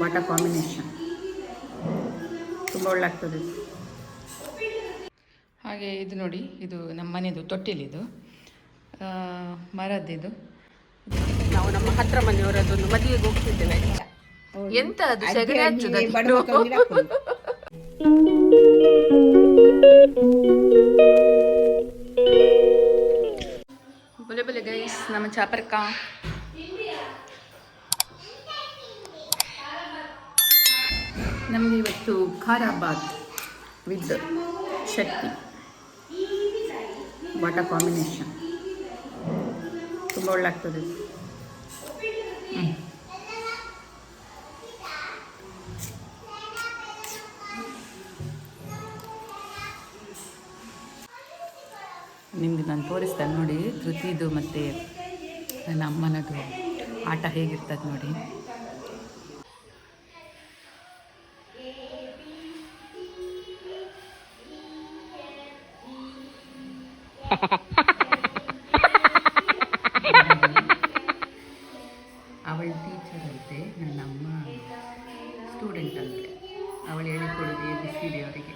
ವಾಟ combination ತುಂಬ ಒಳ್ಳೆ ಆಗ್ತದೆ ಹಾಗೆ ಇದು ನೋಡಿ ಇದು ನಮ್ಮ ಮನೆಯದು ತೊಟ್ಟಿಲಿದು. ಆ, ಮರದ್ದಿದು. ನಾವು ನಮ್ಮ ಹತ್ರ ಮನೆಯವರದೊಂದು ಮದುವೆಗೆ ಹೋಗ್ತಿದ್ದೇವೆ. ಎಂತ ಅದು ಸೆಗಣಿ ಹಚ್ಚುದು ಬಲೆ ಬಲೆ ಗೈಸ್ ನಮ್ಮ ಚಾಪರ್ಕ. ನಮಗೆ ಇವತ್ತು khara bath with chutney what a combination ತುಂಬ ಒಳ್ಳಾಗ್ತದೆ. ನಿಮಗೆ ನಾನು ತೋರಿಸ್ತೇನೆ ನೋಡಿ ಧೃತಿದು ಮತ್ತು ನನ್ನ ಅಮ್ಮನದು ಆಟ ಹೇಗಿರ್ತದೆ ನೋಡಿ. ಅವಳ ಟೀಚರ್ ಅಂತೆ ನನ್ನ ಅಮ್ಮ ಸ್ಟೂಡೆಂಟ್ ಅಂತೆ. ಅವಳು ಹೇಳಿಕೊಡೋದು ಎ ಬಿ ಸಿ ಡಿ ಅವರಿಗೆ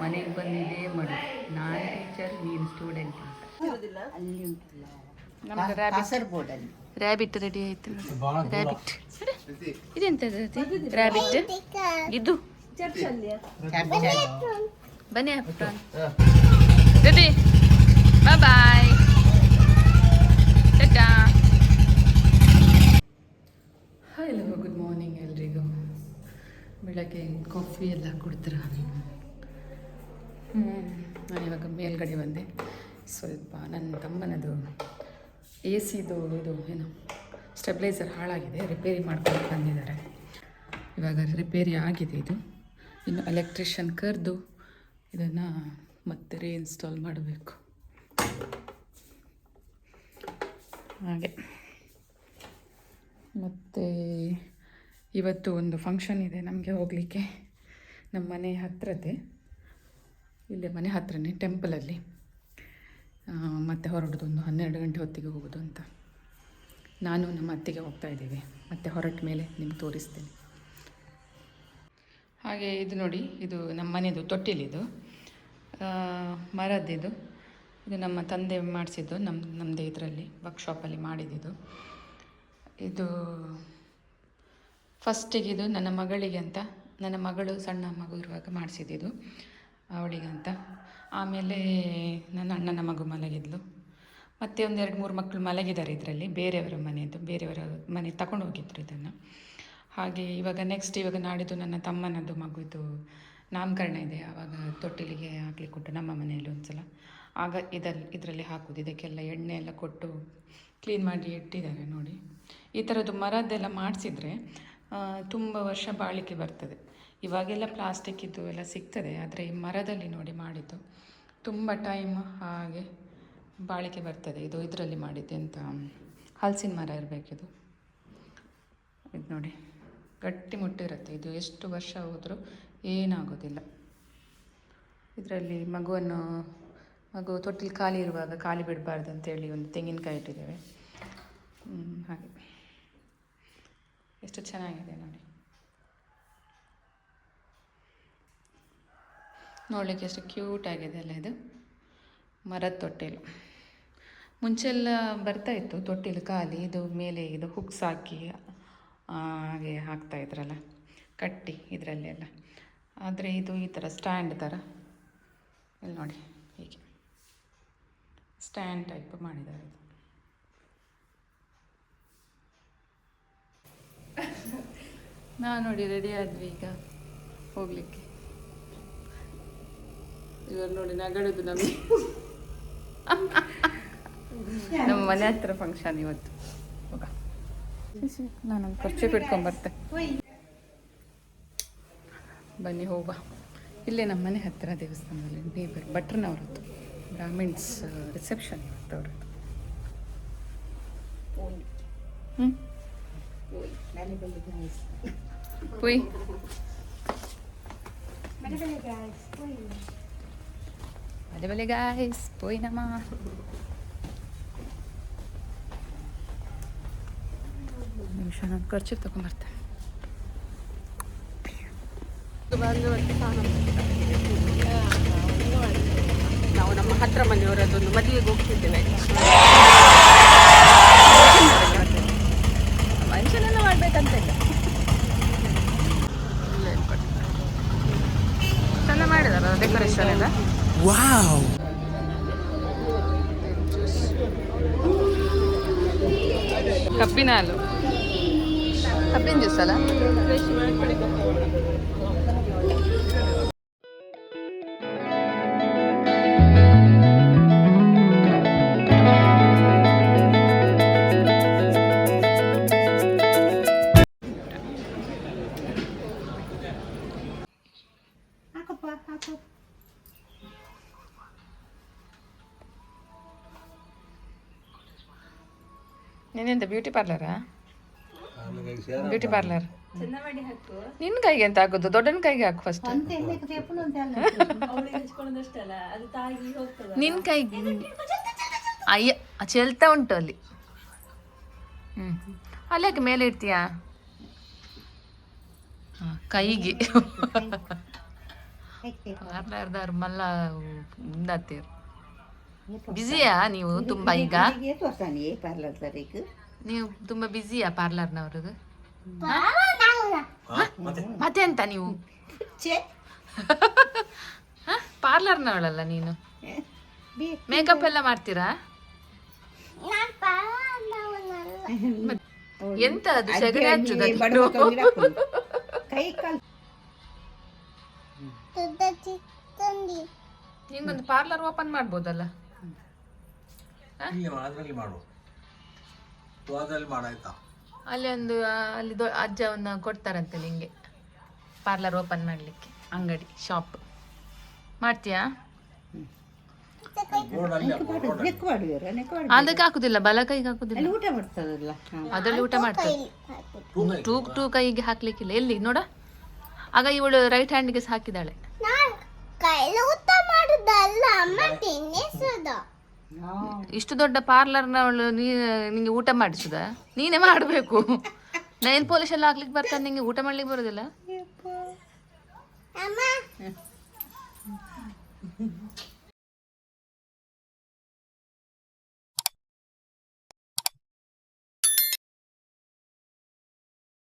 ಮನೆಗೆ ಬಂದಿದೆ ಮಾಡು. ನಾನು ಟೀಚರ್ ನೀನು ಸ್ಟೂಡೆಂಟ್ ಅಂತ. ರ್ಯಾಬಿಟ್ ರೆಡಿ ಆಯ್ತು ರ್ಯಾಬಿಟ್ ಇದೆಂತದ್ದು ರ್ಯಾಬಿಟ್ ಇದು? ಬನ್ನಿ ಅಪ್ಪ. ದೀದಿ ಬಾಯ್ ಬೆಳಗ್ಗೆ ಕಾಫಿ ಎಲ್ಲ ಕುಡ್ತೀರಾ ಹ್ಞೂ ನಾನು ಇವಾಗ ಮೇಲ್ಗಡೆ ಬಂದೆ. ಸ್ವಲ್ಪ ನನ್ನ ತಮ್ಮನದು ಎ ಸಿದು ಇದು ಏನು ಸ್ಟೆಬ್ಲೈಸರ್ ಹಾಳಾಗಿದೆ ರಿಪೇರಿ ಮಾಡ್ಕೊಂಡು ಬಂದಿದ್ದಾರೆ. ಇವಾಗ ರಿಪೇರಿ ಆಗಿದೆ ಇದು. ಇನ್ನು ಎಲೆಕ್ಟ್ರಿಷಿಯನ್ ಕರೆದು ಇದನ್ನು ಮತ್ತೆ ರೀಇನ್ಸ್ಟಾಲ್ ಮಾಡಬೇಕು. ಹಾಗೆ. ಮತ್ತು ಇವತ್ತು ಒಂದು ಫಂಕ್ಷನ್ ಇದೆ ನಮಗೆ ಹೋಗಲಿಕ್ಕೆ. ನಮ್ಮ ಮನೆ ಹತ್ರದೇ ಇಲ್ಲೇ ಮನೆ ಹತ್ರನೇ ಟೆಂಪಲಲ್ಲಿ ಮತ್ತೆ ಹೊರಡೋದು ಒಂದು ಹನ್ನೆರಡು ಗಂಟೆ ಹೊತ್ತಿಗೆ ಹೋಗೋದು ಅಂತ. ನಾನು ನಮ್ಮ ಅತ್ತಿಗೆ ಹೋಗ್ತಾ ಇದ್ದೀವಿ. ಮತ್ತೆ ಹೊರಟ ಮೇಲೆ ನಿಮ್ಗೆ ತೋರಿಸ್ತೀನಿ. ಹಾಗೆ ಇದು ನೋಡಿ, ಇದು ನಮ್ಮ ಮನೆಯದು ತೊಟ್ಟಿಲಿದು. ಮರದ್ದಿದು. ಇದು ನಮ್ಮ ತಂದೆ ಮಾಡಿಸಿದ್ದು ನಮ್ಮ ನಮ್ಮದೇ ಇದರಲ್ಲಿ ವರ್ಕ್ಶಾಪಲ್ಲಿ ಮಾಡಿದ್ದು ಇದು ಫಸ್ಟಿಗೆ ಇದು ನನ್ನ ಮಗಳಿಗೆ ಅಂತ, ನನ್ನ ಮಗಳು ಸಣ್ಣ ಮಗು ಇರುವಾಗ ಮಾಡಿಸಿದ್ದು ಅಂತ. ಆಮೇಲೆ ನನ್ನ ಅಣ್ಣನ ಮಗು ಮಲಗಿದ್ಲು. ಮತ್ತು ಒಂದು ಎರಡು ಮೂರು ಮಕ್ಕಳು ಮಲಗಿದ್ದಾರೆ ಇದರಲ್ಲಿ, ಬೇರೆಯವರ ಮನೆಯದು ಬೇರೆಯವರ ಮನೆ ತಗೊಂಡು ಹೋಗಿದ್ರು ಇದನ್ನು. ಹಾಗೆ ಇವಾಗ ನೆಕ್ಸ್ಟ್ ಇವಾಗ ನಾಡಿದ್ದು ನನ್ನ ತಮ್ಮನದ್ದು ಮಗುದು ನಾಮಕರಣ ಇದೆ ಆವಾಗ ತೊಟ್ಟಿಲಿಗೆ ಹಾಕ್ಲಿಕ್ಕೆ ಕೊಟ್ಟು ನಮ್ಮ ಮನೆಯಲ್ಲಿ ಒಂದ್ಸಲ. ಆಗ ಇದರಲ್ಲಿ ಇದರಲ್ಲಿ ಹಾಕೋದು, ಇದಕ್ಕೆಲ್ಲ ಎಣ್ಣೆ ಎಲ್ಲ ಕೊಟ್ಟು ಕ್ಲೀನ್ ಮಾಡಿ ಇಟ್ಟಿದ್ದಾರೆ ನೋಡಿ. ಈ ಥರದ್ದು ಮರದ್ದೆಲ್ಲ ಮಾಡಿಸಿದ್ರೆ ತುಂಬ ವರ್ಷ ಬಾಳಿಕೆ ಬರ್ತದೆ. ಇವಾಗೆಲ್ಲ ಪ್ಲಾಸ್ಟಿಕ್ ಇದ್ದು ಎಲ್ಲ ಸಿಗ್ತದೆ, ಆದರೆ ಈ ಮರದಲ್ಲಿ ನೋಡಿ ಮಾಡಿದ್ದು ತುಂಬ ಟೈಮ್ ಹಾಗೆ ಬಾಳಿಕೆ ಬರ್ತದೆ. ಇದು ಇದರಲ್ಲಿ ಮಾಡಿದ್ದು ಎಂತ, ಹಲಸಿನ ಮರ ಇರಬೇಕಿದು ಇದು. ನೋಡಿ, ಗಟ್ಟಿ ಮುಟ್ಟಿರುತ್ತೆ ಇದು ಎಷ್ಟು ವರ್ಷ ಹೋದರೂ ಏನಾಗೋದಿಲ್ಲ. ಇದರಲ್ಲಿ ಮಗುವನ್ನು, ಮಗು ತೊಟ್ಟಿಲಿ ಖಾಲಿ ಇರುವಾಗ ಖಾಲಿ ಬಿಡಬಾರ್ದು ಅಂತೇಳಿ ಒಂದು ತೆಂಗಿನಕಾಯಿ ಇಟ್ಟಿದ್ದೇವೆ. ಹಾಗೆ. ಎಷ್ಟು ಚೆನ್ನಾಗಿದೆ ನೋಡಿ. ನೋಡಲಿಕ್ಕೆ ಎಷ್ಟು ಕ್ಯೂಟ್ ಆಗಿದೆ ಅಲ್ಲ ಇದು. ಮರದ ತೊಟ್ಟಿಲು. ಮುಂಚೆಲ್ಲ ಬರ್ತಾ ಇತ್ತು, ತೊಟ್ಟಿಲು ಖಾಲಿ, ಇದು ಮೇಲೆ ಇದು ಹುಕ್ಸ್ ಹಾಕಿ ಹಾಗೆ ಹಾಕ್ತಾ ಇದ್ರಲ್ಲ, ಕಟ್ಟಿ ಇದರಲ್ಲೆಲ್ಲ ಆದರೆ ಇದು ಈ ಥರ ಸ್ಟ್ಯಾಂಡ್ ಥರ ಇಲ್ಲಿ ನೋಡಿ, ಹೀಗೆ. ಸ್ಟ್ಯಾಂಡ್ ಟೈಪ್ ಮಾಡಿದ್ದಾರೆ ಇದು. ನಾವು ನೋಡಿ ರೆಡಿ ಆದ್ವಿ ಈಗ ಹೋಗ್ಲಿಕ್ಕೆ. ಇವರು ನೋಡಿ ನಗಡುದು ನಮಗೆ. ನಮ್ಮ ಮನೆ ಹತ್ರ ಫಂಕ್ಷನ್ ಇವತ್ತು. ನಾನು ನಾನೊಂದು ಖರ್ಚು ಬಿಡ್ಕೊಂಬರ್ತೆ ಬನ್ನಿ ಹೋಗ ಇಲ್ಲೇ ನಮ್ಮ ಮನೆ ಹತ್ತಿರ ದೇವಸ್ಥಾನದಲ್ಲಿ ನೇಬರ್ ಭಟ್ರನವ್ರದ್ದು. ಬ್ರಾಹ್ಮಿಣ್ಸ್ ರಿಸೆಪ್ಷನ್ ಇವತ್ತು ಅವ್ರದ್ದು. ಹ್ಞೂ ಪುಯ್ ಬಲೆ ಬಲೆ ಗಾಯ್ಸ್ ಪೋಯ್ ನಮ್ಮ ನಿಮಿಷ ನಾನು ಖರ್ಚು ತಗೊಂಬರ್ತೇನೆ ನಾವು ನಮ್ಮ ಹತ್ರ ಮನೆಯವರದೊಂದು ಮದುವೆಗೆ ಹೋಗ್ತಿದ್ದೇವೆ ಮಾಡಿದಾರ ಡೆಕೋರೇಷನ್ ಎಲ್ಲ ಕಬ್ಬಿನ ಹಾಲು ಕಬ್ಬಿನ ಜ್ಯೂಸ್ ಅಲ್ಲ ಹಾಕು ನೀನೆಂತ ಬ್ಯೂಟಿ ಪಾರ್ಲರಾ ಬ್ಯೂಟಿ ಪಾರ್ಲರ್ ನಿನ್ ಮಾಡಿ ಹಾಕು. ನಿನ್ನ ಕೈಗೆ ಎಂತ ಹಾಕೋದು ದೊಡ್ಡನ ಕೈಗೆ ಹಾಕು ಫಸ್ಟ್ ಅಂತ ಅಂತ ನಿನ್ನ ಕೈಗೆ ಅಯ್ಯ ಚೆಲ್ತಾ ಉಂಟು ಅಲ್ಲಿ. ಹ್ಞೂ ಅಲ್ಲಿ ಯಾಕೆ ಮೇಲೆ ಇಡ್ತೀಯಾ? ಕೈಗೆ. ಪಾರ್ಲರ್ದವ್ರು ಮಲ್ಲ ಮುಂದಾತೀರು ಬಿಸಿಯಾ ನೀವು ತುಂಬಾ ಈಗ? ನೀವು ತುಂಬಾ ಬ್ಯುಸಿಯಾ ಪಾರ್ಲರ್ನವ್ರದ್ದು ಮತ್ತೆ? ಎಂತ ನೀವು? ಪಾರ್ಲರ್ ಪಾರ್ಲರ್ನವಳಲ್ಲ ನೀನು? ಮೇಕಪ್ ಎಲ್ಲ ಮಾಡ್ತೀರಾ? ಎಂತ ಅದು ಸಗಣಿ ಹಚ್ಚುದ ಕೈ ಕಾಲು ನಿಂಗೊಂದು ಪಾರ್ಲರ್ ಓಪನ್ ಮಾಡ್ಬೋದಲ್ಲ? ಇಲ್ಲಿ ಅದರಲ್ಲಿ ಮಾಡು. ಅದ್ರಲ್ಲಿ ಮಾಡಾಯ್ತಾ ಅಲ್ಲಿ ಒಂದು ಆ, ಅಲ್ಲಿ ದೊ ಅಜ್ಜ ಒಂದು ಕೊಡ್ತಾರಂತೆ ನಿಂಗೆ. ಪಾರ್ಲರ್ ಓಪನ್ ಮಾಡಲಿಕ್ಕೆ ಅಂಗಡಿ ಶಾಪ್ ಮಾಡ್ತೀಯಾ? ಬೋರ್ಡ್ ನೆಕ್ ಮಾಡುವರ ನೆಕ್ ಮಾಡಿ ಅದಕ್ಕೆ ಹಾಕುದಿಲ್ಲ ಬಲ ಕೈಗೆ ಹಾಕುದಿಲ್ಲ. ಅಲ್ಲಿ ಊಟ ಮಾಡ್ತದಲ್ಲ ಅದರಲ್ಲಿ ಊಟ ಮಾಡ್ತಾರೆ. ಟೂ ಟೂ ಕೈಗೆ ಹಾಕ್ಲಿಕ್ಕಿಲ್ಲ. ಎಲ್ಲಿ ನೋಡ. ಆಗ ಇವಳು ರೈಟ್ ಹ್ಯಾಂಡ್ಗೆ ಹಾಕಿದಾಳೆ ಇಷ್ಟು ದೊಡ್ಡ ಪಾರ್ಲರ್ನವಳು ನೀ ನಿಂಗೆ ಊಟ ಮಾಡಿಸುದ? ನೀನೇ ಮಾಡಬೇಕು. ನೈನ್ ಪಾಲಿಶ್ ಎಲ್ಲ ಹಾಕ್ಲಿಕ್ಕೆ ಬರ್ತಾನೆ ನಿಂಗೆ ಊಟ ಮಾಡ್ಲಿಕ್ಕೆ ಬರೋದಿಲ್ಲ?